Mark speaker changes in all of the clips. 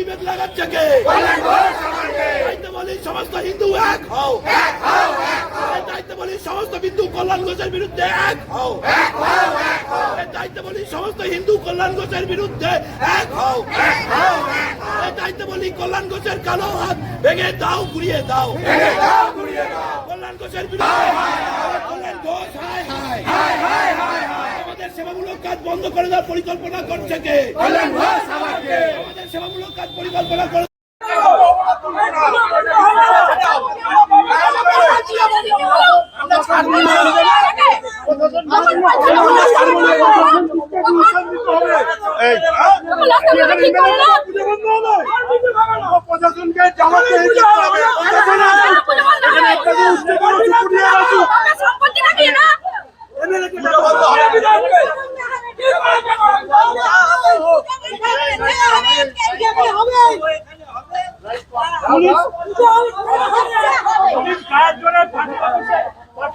Speaker 1: বিভেদ লাগাচ্ছে দায়িত্ব বলি সমস্ত হিন্দু এক হও। দায়িত্ব বলি সমস্ত হিন্দু কল্যাণ ঘোষের বিরুদ্ধে এক হও। দায়িত্ব বলি সমস্ত হিন্দু কল্যাণ ঘোষের বিরুদ্ধে এক হও। দায়িত্ব বলি কল্যাণ ঘোষের কালো হাত ভেঙে দাও ঘুরিয়ে দাও। কল্যাণ ঘোষের বিরুদ্ধে কল্যাণ ঘোষ, হায় হায়। আমাদের সেবামূলক কাজ বন্ধ করে দেওয়ার পরিকল্পনা করছে কে? আমাদের সেবামূলক কাজ পরিকল্পনা করে
Speaker 2: প্রশাসনকে জামাতে দিতে হবে এখানে আপনাদের উচ্চ কোনো চুপ নিয়ে আসুন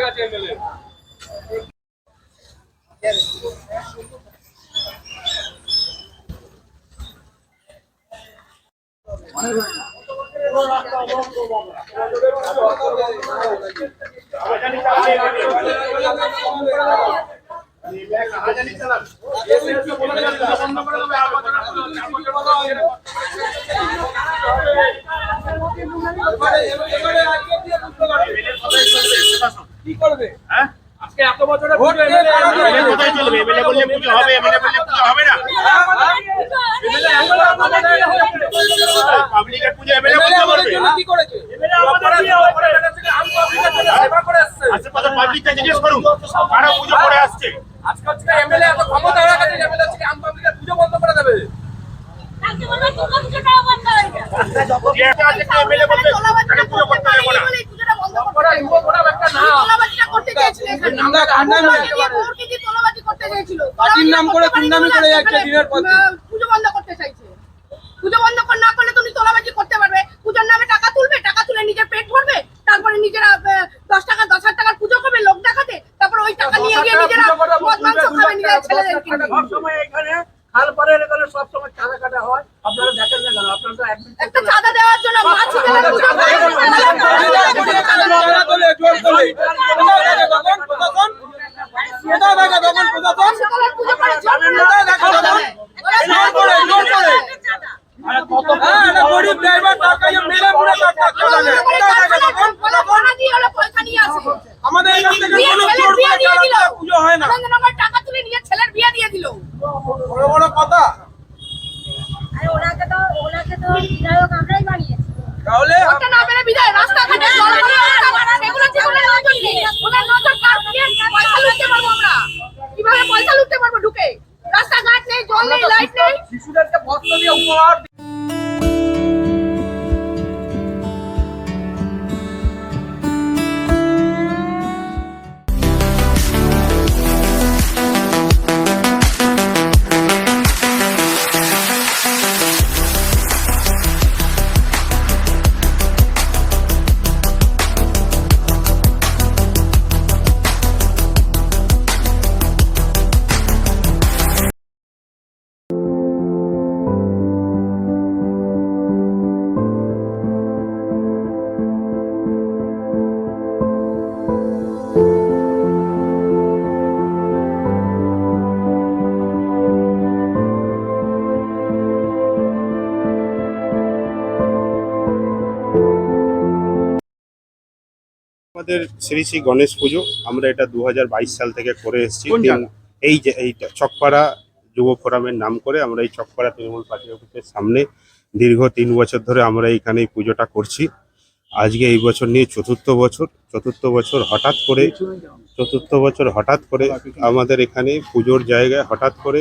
Speaker 3: গেছে এমএলএ কি করবে? হ্যাঁ? আজকে এত বছরে
Speaker 4: এমএলএ কোথায় চলবে? এমএলএ বললে পুজো হবে এমএলএ বললে পুজো হবে না। পাবলিকের পুজো এমএলএ বলতে পারবে
Speaker 3: কি করেছে?
Speaker 4: আশেপাশে পাবলিকটা জিজ্ঞেস করুন কারা পুজো করে আসছে?
Speaker 3: আজকে হচ্ছে এমএলএ এত ক্ষমতা হয়ে গেছে এমএলএ হচ্ছে আম পাবলিকের পুজো বন্ধ করে দেবে।
Speaker 4: যে একটা আছে এমএলএ বলবে পুজো করতে দেবো না
Speaker 3: ওরা ইউবো ওরা একটা না আমরা কান্নাই না
Speaker 5: পার্টির নাম করে গুন্ডামি করে যাচ্ছে
Speaker 3: দিনের পর
Speaker 5: পুজো বন্ধ করতে চাইছে। পুজো বন্ধ করে না করলে তুমি তোলাবাজি করতে পারবে। পুজোর নামে টাকা তুলবে টাকা তুলে নিজের পেট ভরবে। তারপরে নিজেরা দশ টাকা দশ হাজার টাকার পুজো করবে লোক দেখাতে। তারপরে ওই টাকা নিয়ে গিয়ে নিজেরা মদ মাংস খাবে নিজেরা নিয়ে।
Speaker 2: সবসময় এখানে খাল পারে এখানে সবসময় চাঁদা কাটা হয় আপনারা দেখেন না কেন আপনারা তো একদিন
Speaker 5: একটা চাঁদা দেওয়ার জন্য মাছি গেলে পুজো করে শীতলার পুজো করে জানেন না
Speaker 3: গরিব ড্রাইভার টাকা মেরে পুরো টাকা
Speaker 5: পয়সা নিয়ে আসে
Speaker 3: আমাদের এখান থেকে কোনো পুজো হয় না
Speaker 5: টাকা তুলে নিয়ে ছেলের বিয়ে দিয়ে দিল।
Speaker 3: বড় বড় কথা। porta, meu pobre!
Speaker 4: আমাদের শ্রী শ্রী গণেশ পুজো আমরা এটা দু হাজার বাইশ সাল থেকে করে এসেছি। এই যে এইটা চকপাড়া যুব ফোরামের নাম করে আমরা এই চকপাড়া তৃণমূল পার্টি অফিসের সামনে দীর্ঘ তিন বছর ধরে আমরা এইখানে এই পুজোটা করছি। আজকে এই বছর নিয়ে চতুর্থ বছর চতুর্থ বছর হঠাৎ করে চতুর্থ বছর হঠাৎ করে আমাদের এখানে পুজোর জায়গায় হঠাৎ করে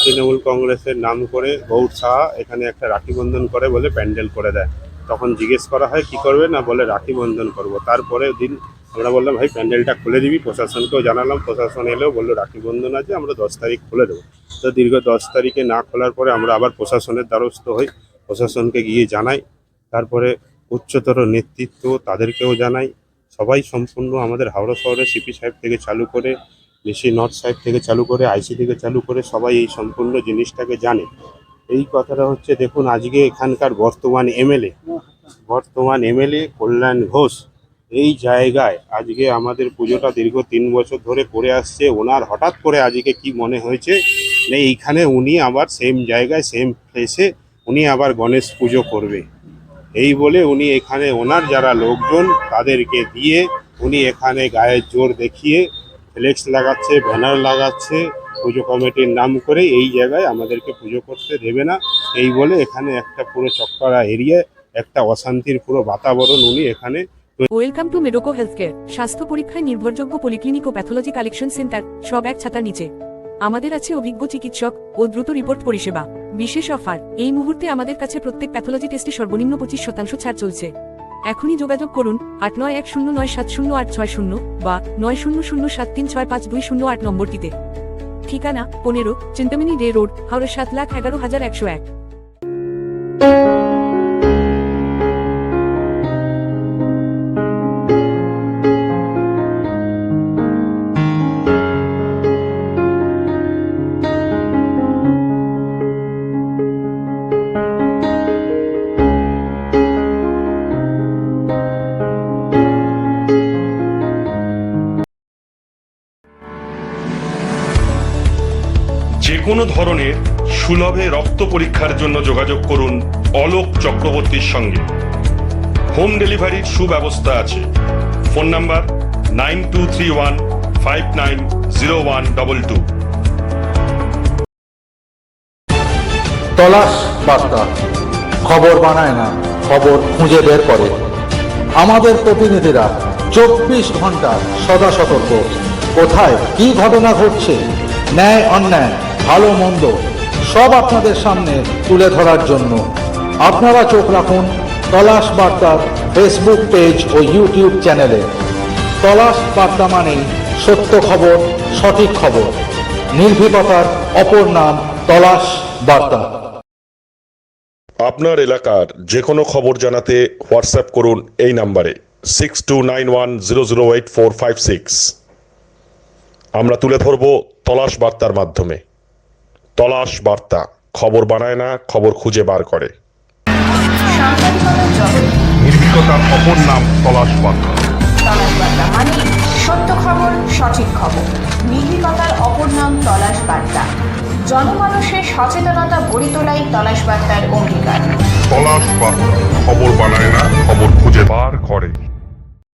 Speaker 4: তৃণমূল কংগ্রেসের নাম করে গৌর সাহা এখানে একটা রাখি বন্ধন করে বলে প্যান্ডেল করে দেয়। তখন জিজ্ঞেস করা হয়, কি করবে? না, বলে, রাখি বন্ধন করব। তারপরে দিন আমরা বললাম, ভাই, প্যান্ডেলটা খুলে দিবি। প্রশাসনকেও জানালাম, প্রশাসন এলেও বলল, রাখি বন্ধন আছে, আমরা দশ তারিখ খুলে দেবো। তো দীর্ঘ দশ তারিখে না খোলার পরে আমরা আবার প্রশাসনের দ্বারস্থ হই, প্রশাসনকে গিয়ে জানাই। তারপরে উচ্চতর নেতৃত্ব তাদেরকেও জানাই। সবাই সম্পূর্ণ আমাদের হাওড়া শহরে সিপি সাহেব থেকে চালু করে বেশি নর্থ সাহেব থেকে চালু করে আইসি থেকে চালু করে সবাই এই সম্পূর্ণ জিনিসটাকে জানে। এই কথাটা হচ্ছে, দেখুন, আজকে এখানকার বর্তমান এমএলএ বর্তমান এমএলএ কল্যাণ ঘোষ এই জায়গায় আজকে আমাদের পুজোটা দীর্ঘ তিন বছর ধরে করে আসছে। ওনার হঠাৎ করে আজকে কি মনে হয়েছে এইখানে উনি আবার সেম জায়গায় সেম প্লেসে উনি আবার গণেশ পুজো করবে। এই বলে উনি এখানে ওনার যারা লোকজন তাদেরকে দিয়ে উনি এখানে গায়ের জোর দেখিয়ে ফ্লেক্স লাগাচ্ছে, ব্যানার লাগাচ্ছে, পুজো কমিটির নাম করে এই জায়গায় আমাদেরকে পুজো করতে দেবে না। এই বলে এখানে একটা পুরো চক্করা এরিয়ায় একটা অশান্তির পুরো বাতাবরণ উনি এখানে
Speaker 6: welcome to Medoco health care স্বাস্থ্য পরীক্ষায় নির্ভরযোগ্য পলিক্লিনিক ও প্যাথোলজি কালেকশন সেন্টার সব এক ছাতার নিচে। আমাদের আছে অভিজ্ঞ চিকিৎসক ও দ্রুত রিপোর্ট পরিষেবা। বিশেষ অফার এই মুহূর্তে আমাদের কাছে প্রত্যেক প্যাথোলজি টেস্টে সর্বনিম্ন পঁচিশ শতাংশ ছাড় চলছে। এখনই যোগাযোগ করুন আট নয় এক শূন্য নয় সাত শূন্য আট ছয় শূন্য বা নয় শূন্য শূন্য সাত তিন ছয় পাঁচ দুই শূন্য আট নম্বরটিতে। ঠিকানা, পনেরো, চিন্তামিনী ডে রোড, হাওড়া সাত লাখ এগারো হাজার একশো এক।
Speaker 7: কোনো ধরনের সুলভে রক্ত পরীক্ষার জন্য যোগাযোগ করুন অলোক চক্রবর্তীর সঙ্গে। হোম ডেলিভারির সুব্যবস্থা আছে। Phone number nine two three one five nine zero one double two.
Speaker 8: তলাশ বার্তা খবর বানায় না, খবর খুঁজে বের করে। আমাদের প্রতিনিধিরা চব্বিশ ঘণ্টা সদা সতর্ক। কোথায় কি ঘটনা ঘটছে? ন্যায়, অন্যায়। ভালো মন্দ সব আপনাদের সামনে তুলে ধরার জন্য আপনারা চোখ রাখুন তলাশ বার্তার ফেসবুক পেজ ও ইউটিউব চ্যানেলে। তলাশ বার্তা মানেই সত্য খবর, সঠিক খবর। নির্ভীকতার অপর নাম তলাশ বার্তা।
Speaker 7: আপনার এলাকার যে কোনো খবর জানাতে হোয়াটসঅ্যাপ করুন এই নাম্বারে six two nine one zero zero eight four five six আমরা তুলে ধরব তলাশ বার্তার মাধ্যমে। তলাশ বার্তা। খবর বানায় না খবর খুঁজে বার করে। নির্ভীকতার অপর নাম তলাশ বার্তা।
Speaker 9: তলাশ বার্তা মানে সত্য খবর সঠিক খবর। নির্ভীকতার অপর নাম তলাশ বার্তা। জনমানুষের সচেতনতা গড়ে তোলাই তলাশ বার্তার অঙ্গীকার।
Speaker 7: তলাশ বার্তা। খবর বানায় না খবর খুঁজে বার করে।